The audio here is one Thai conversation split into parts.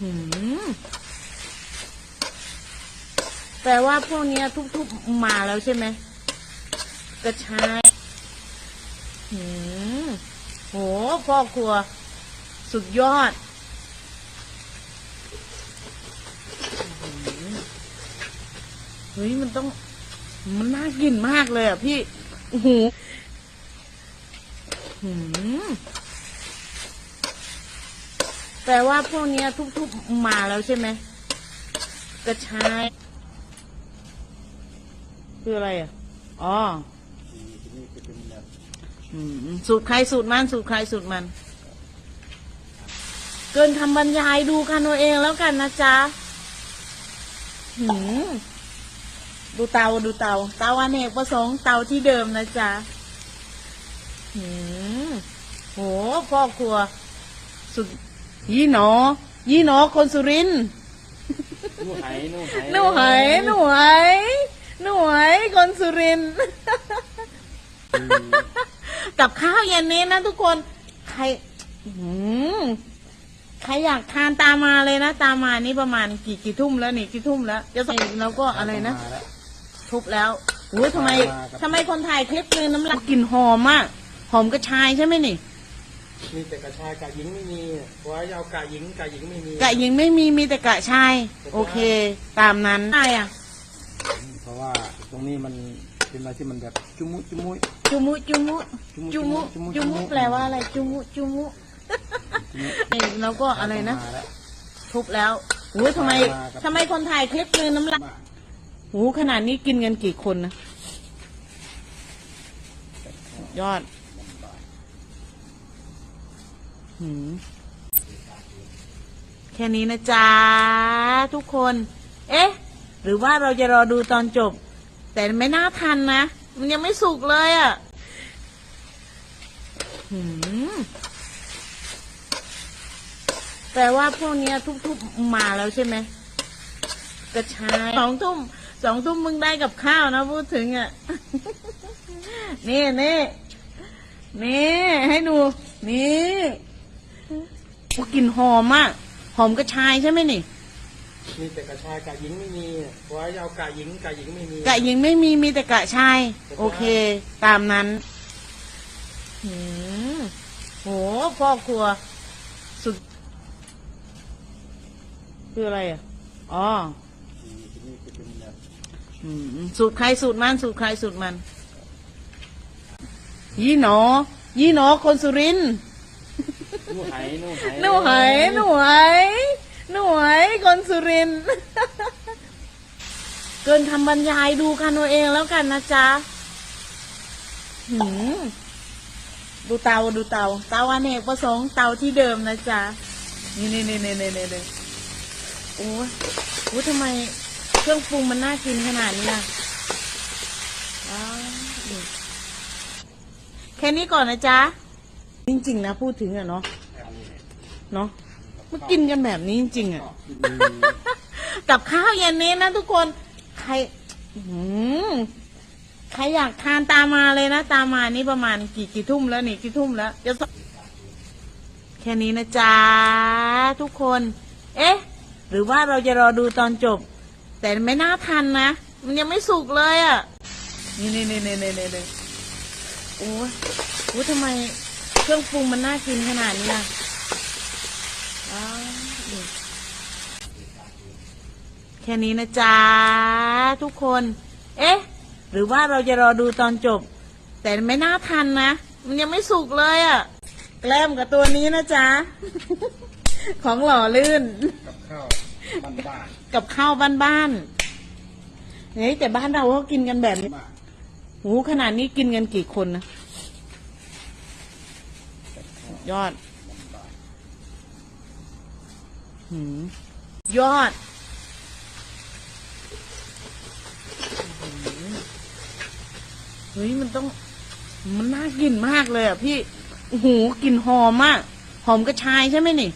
หืมแปลว่าพวกเนี้ยทุกๆมาแล้วใช่ไหมกระชายหืมโหพ่อครัว สุดยอด เฮ้ย มันต้อง มันน่ากินมากเลยอะพี่ โอ้โหหืม แปลว่าพวกเนี้ยทุกๆมาแล้วใช่ไหมกระชายคืออะไรอะ อ๋อสูตรใครสูตรมันสูตรใครสูตรมัน เกินคำบรรยายดูกันเอาเองแล้วกันนะจ๊ะหืมดูเตาดูเตา เตาอเนกประสงค์เตาที่เดิมนะจ๊ะหืมโหพ่อครัวสุด ยี่หนอ ยี่หนอคนสุรินทร์นู่ไหนู่ไหหนูหายหนูหายหนูหายคนสุรินทร์ กับข้าวเย็นนี้นะทุกคน ใครอืมใครอยากทานตามมาเลยนะ ตามมานี่ประมาณกี่กี่ทุ่มแล้วนี่กี่ทุ่มแล้วจะใส่แล้วก็อะไรนะ มาแล้ว ทุบแล้วอุ้ยทำไม มาครับ ทำไมคนถ่ายคลิปเลยน้ำลายกลิ่นหอมอะหอมกระชายใช่ไหมนี่ มีแต่กระชายกะหญิงไม่มีเพราะว่ายาวกะหญิงกะหญิงไม่มีกะยิงไม่มีมีแต่กะชาย โอเค ตามนั้นใช่อะเพราะว่าตรงนี้มันเป็นอะไรที่มันแบบจุมุจุมุยจุมุจุมุจุมุจุมุจุมุแปลว่าอะไรจุมุจุมุนี่แล้วก็อะไรนะมาแล้วทุบแล้วอุ้ยทำไมมาครับทำไมคนถ่ายคลิปเลยน้ำลายหูขนาดนี้กินกันกี่คนนะยอด หืม แค่นี้นะจ๊ะ ทุกคน เอ๊ะ หรือว่าเราจะรอดูตอนจบ แต่ไม่น่าทันนะ มันยังไม่สุกเลยอะ่ะหืมแปลว่าพวกเนี้ยทุกๆมาแล้วใช่ไหมกระชายสองทุ่มสองทุ่มมึงได้กับข้าวนะพูดถึงอะ นี่นี่นี่ให้ดู นี่ กลิ่นหอมอะหอมกระชายใช่ไหมนี่มีแต่กระชายกะหญิงไม่มีเพราะว่ายาวกะหญิงกะหญิงไม่มีกะยิงไม่มีมีแต่กะชาย โอเค ตามนั้นหืมโหพ่อครัว สุด คืออะไรอะอ๋อนี่คือเป็นแบบอืมสูตรใครสูตรมันสูตรใครสูตรมัน ยี่หนอ ยี่หนอคนสุรินทร์ นู่ไหนู่ไหหนูหายหนูหายหนูหายคนสุรินทร์ เกินคำบรรยายดูกันเอาเองแล้วกันนะจ๊ะหืมดูเตาดูเตา เตาอเนกประสงค์เตาที่เดิมนะจ๊ะ นี่นี่นี่นี่นี่นี่นี่โอ้ยโอ้ยทำไมเครื่องปรุงมันน่ากินขนาดนี้ล่ะว้าวดูแค่นี้ก่อนนะจ๊ะ จริงๆนะพูดถึงอะเนาะ เนาะมากินกันแบบนี้จริงๆอะกับข้าวเย็นนี้นะทุกคน ใครอืมใครอยากทานตามมาเลยนะ ตามมานี่ประมาณกี่กี่ทุ่มแล้วนี่กี่ทุ่มแล้วจะสแค่นี้นะจ๊ะทุกคน เอ๊ะ หรือว่าเราจะรอดูตอนจบ แต่ไม่น่าทันนะ มันยังไม่สุกเลยอะ่ะ นี่นี่นี่นี่นี่นี่โอ้ยโอ้ยทำไมเครื่องปรุงมันน่ากินขนาดนี้ล่ะว้าวดู แค่นี้นะจ๊ะทุกคน เอ๊ะ หรือว่าเราจะรอดูตอนจบ แต่ไม่น่าทันนะ มันยังไม่สุกเลยอะ่ะ แกล้มกับตัวนี้นะจ๊ะ ของหล่อลื่น กับข้าวบ้านกับข้าวบ้านๆเฮ้ยแต่บ้านเราก็กินกันแบบนี้ๆมาหูขนาดนี้กินกันกี่คนนะยอดหืมยอด เฮ้ยมันต้อง มันน่ากินมากเลยอะพี่โอ้โหกลิ่นหอมอะหอมกระชายใช่ไหมนี่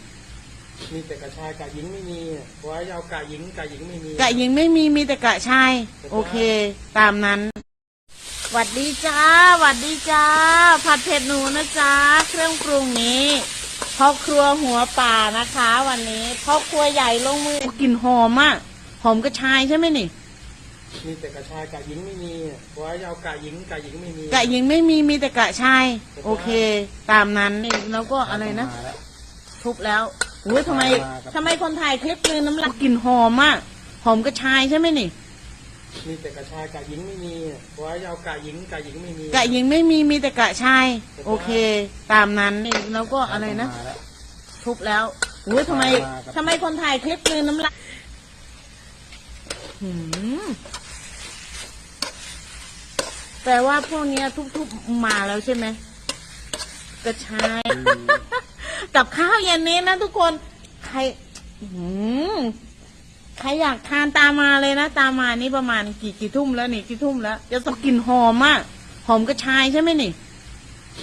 มีแต่กระชายกะหญิงไม่มีเพราะว่ายาวกะหญิงกะหญิงไม่มี กะยิงไม่มีมีแต่กะชาย โอเค ตามนั้นหวัดดีจ้าหวัดดีจ้า ผัดเผ็ดหนูนะจ้าเครื่องปรุงนี้พ่อครัวหัวป่านะคะ วันนี้พ่อครัวใหญ่ลงมือกลิ่นหอมอะหอมกระชายใช่ไหมนี่ มีแต่กระชายกะหญิงไม่มีเพราะว่าจะเอากะหญิงกะหญิงไม่มีกะหญิงไม่มีมีแต่กะชาย โอเค ตามนั้นนี่แล้วก็อะไรนะมาแล้ว ทุบแล้วอุ้ยทำไมมาครับ ทำไมคนถ่ายคลิปเลยน้ำลายกลิ่นหอมอะหอมกระชายใช่ไหมนี่มีแต่กระชายกะหญิงไม่มีเพราะว่าจะเอากะหญิงกะหญิงไม่มีกะหญิงไม่มีมีแต่กะชาย โอเค ตามนั้นนี่แล้วก็อะไรนะ มาแล้ว ทุบแล้วอุ้ยทำไมมาครับ ทำไมคนถ่ายคลิปเลยน้ำลายหืม แปลว่าพวกเนี้ยทุบๆมาแล้วใช่ไหมกระชาย กับข้าวเย็นนี้นะทุกคน ใครหืมใครอยากทานตามมาเลยนะตามมานี่ประมาณกี่กี่ทุ่มแล้วนี่กี่ทุ่มแล้วจะต้องกลิ่นหอมอะหอมกระชายใช่ไหมนี่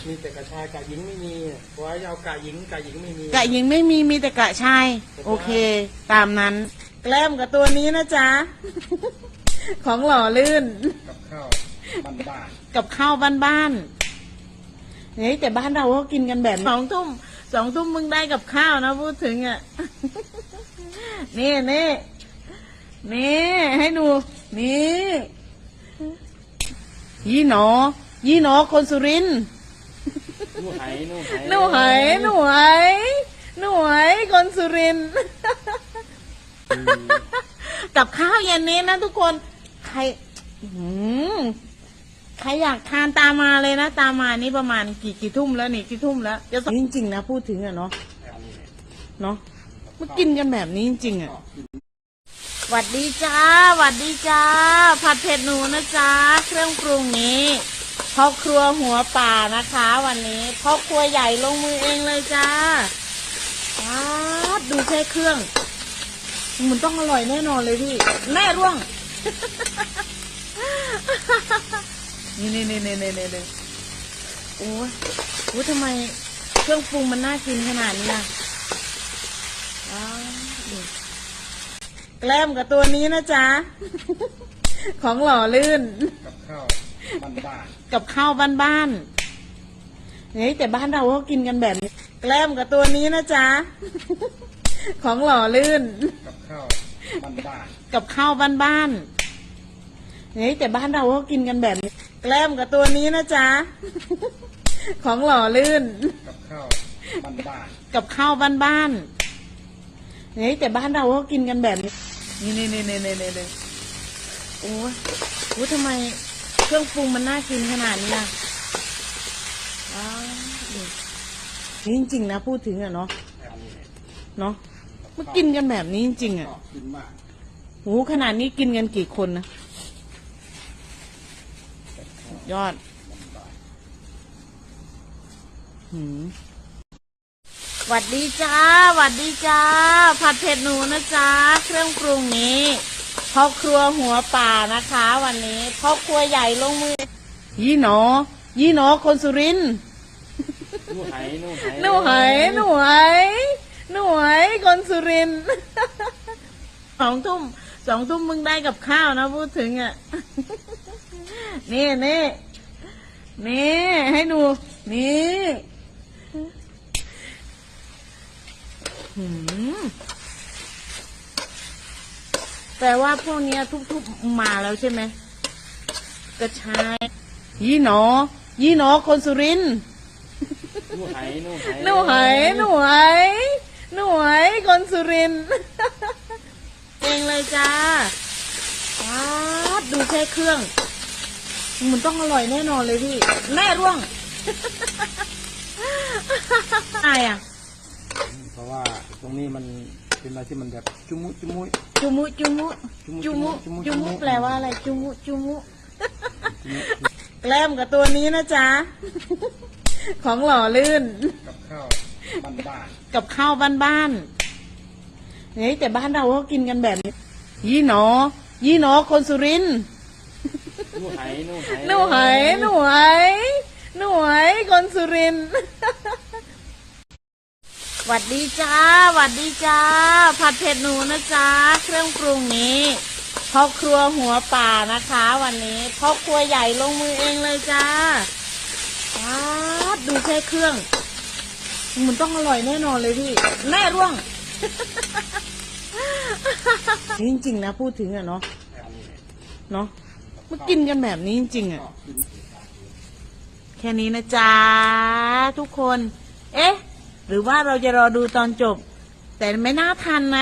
มีแต่กระชายกะหญิงไม่มีเพราะว่าจะเอากะหญิงกะหญิงไม่มีกะหญิงไม่มีมีแต่กะชาย โอเค ตามนั้น แกล้มกับตัวนี้นะจ๊ะ ของหล่อลื่นกับข้าว บ้านกับข้าวบ้านๆเฮ้ยแต่บ้านเราก็กินกันแบบนี้สองทุ่มสองทุ่มมึงได้กับข้าวนะพูดถึงอะ นี่นี่นี่ให้ดู นี่ยี่หนอ ยี่หนอคนสุรินทร์ๆนู่ไหนู่ไหหนูไหายหนูไหายหนูไหายคนสุรินทร์อืมกับข้าวเย็นนี้นะทุกคน ใครหืม ใครอยากทานตามมาเลยนะ ตามมานี่ประมาณกี่กี่ทุ่มแล้วนี่กี่ทุ่มแล้วจะต้องจริงๆนะพูดถึงอะเนาะเนาะมากินกันแบบนี้จริงๆอะหวัดดีจ้าหวัดดีจ้า ผัดเผ็ดหนูนะจ้าเครื่องปรุงนี้พ่อครัวหัวป่านะคะ วันนี้พ่อครัวใหญ่ลงมือเองเลยจ้าป๊าดดูแค่เครื่อง มันต้องอร่อยแน่นอนเลยพี่ แม่ร่วง นี่นี่นี่นี่นี่นี่นี่โอ้ยโอ้ยทำไมเครื่องปรุงมันน่ากินขนาดนี้ล่ะอ้าวดูแกล้มกับตัวนี้นะจ๊ะ ของหล่อลื่น กับข้าวบ้านกับข้าวบ้านๆเฮ้ยแต่บ้านเราก็กินกันแบบนี้ แกล้มกับตัวนี้นะจ๊ะ ของหล่อลื่นๆกับข้าวบ้านกับข้าวบ้านๆเฮ้ยแต่บ้านเราก็กินกันแบบนี้ แกล้มกับตัวนี้นะจ๊ะ ของหล่อลื่นๆกับข้าวบ้านกับข้าวบ้านๆเฮ้ยแต่บ้านเราก็กินกันแบบนี้ นี่นี่นี่นี่นี่นี่โอ้ยโอ้ยทำไมเครื่องปรุงมันน่ากินขนาดนี้ล่ะอ้าวดูนี่จริงๆนะพูดถึงอะเนาะๆเนาะมากินกันแบบนี้จริงๆอะชอบกินมากโหขนาดนี้กินกันกี่คนนะ ยอดหืมหวัดดีจ้าหวัดดีจ้า ผัดเผ็ดหนูนะจ้าเครื่องปรุงนี้พ่อครัวหัวป่านะคะ วันนี้พ่อครัวใหญ่ลงมือ ยี่หนอ ยี่หนอคนสุรินทร์นู่ไหนู่ไหหนูไหายหนูไหายหนูไหายคนสุรินทร์สองทุ่มสองทุ่มมึงได้กับข้าวนะพูดถึงอะ นี่นี่นี่ให้ดู นี่หืมแปลว่าพวกเนี้ยทุบๆมาแล้วใช่ไหมกระชายยี่หนอ ยี่หนอคนสุรินทร์นู่ไหนู่ไหหนูไหายหนูไหายหนูไหายคนสุรินทร์เองเลยจ้าป๊าดดูแค่เครื่อง มันต้องอร่อยแน่นอนเลยพี่ แม่ร่วงอะไรอะ เพราะว่าตรงนี้มันเป็นอะไรที่มันแบบจุมุจุมุยจุมุจุมุจุจุมุมุจุมุจุจุมุมุแปลว่าอะไรจุมุจุมุจุมุแกล้มกับตัวนี้นะจ๊ะ ของหล่อลื่น กับข้าวบ้านกับข้าวบ้านๆเฮ้ยแต่บ้านเราก็กินกันแบบนี้ ยี่หนอ ยี่หนอคนสุรินทร์ๆ นู่ไหนู่ไหหนูไหายหนูไหายหนูไหายคนสุรินทร์หวัดดีจ้าหวัดดีจ้า ผัดเผ็ดหนูนะจ๊ะเครื่องปรุงนี้พ่อครัวหัวป่านะคะ วันนี้พ่อครัวใหญ่ลงมือเองเลยจ้าป๊าดดูแค่เครื่อง มันต้องอร่อยแน่นอนเลยพี่ แม่ร่วง จริงๆนะพูดถึงอะเนาะเนาะ มากินกันแบบนี้จริงๆอะแค่นี้นะจ๊ะทุกคน เอ๊ะ หรือว่าเราจะรอดูตอนจบ แต่ไม่น่าทันนะ